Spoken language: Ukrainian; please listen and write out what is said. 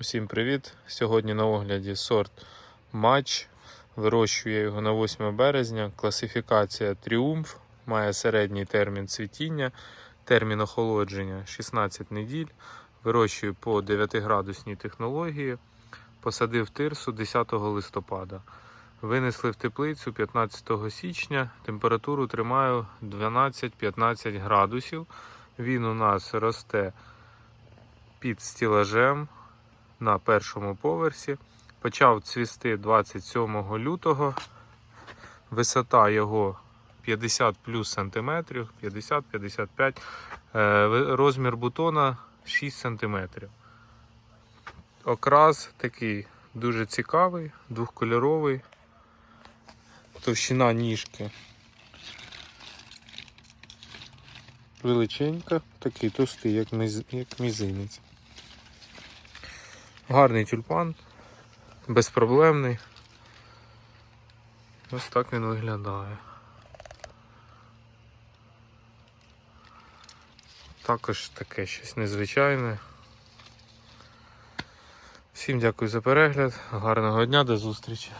Усім привіт! Сьогодні на огляді сорт матч. Вирощую я його на 8 березня. Класифікація Тріумф. Має середній термін цвітіння, термін охолодження 16 неділь. Вирощую по 9-градусній технології. Посадив тирсу 10 листопада. Винесли в теплицю 15 січня. Температуру тримаю 12-15 градусів. Він у нас росте під стілажем на першому поверсі. Почав цвісти 27 лютого. Висота його 50 плюс сантиметрів, 50-55. Е, Розмір бутона 6 сантиметрів. Окрас такий дуже цікавий, двохкольоровий. Товщина ніжки величенька, такий товстий, як мізинець. Гарний тюльпан, безпроблемний. Ось так він виглядає. Також таке щось незвичайне. Всім дякую за перегляд, гарного дня, до зустрічі.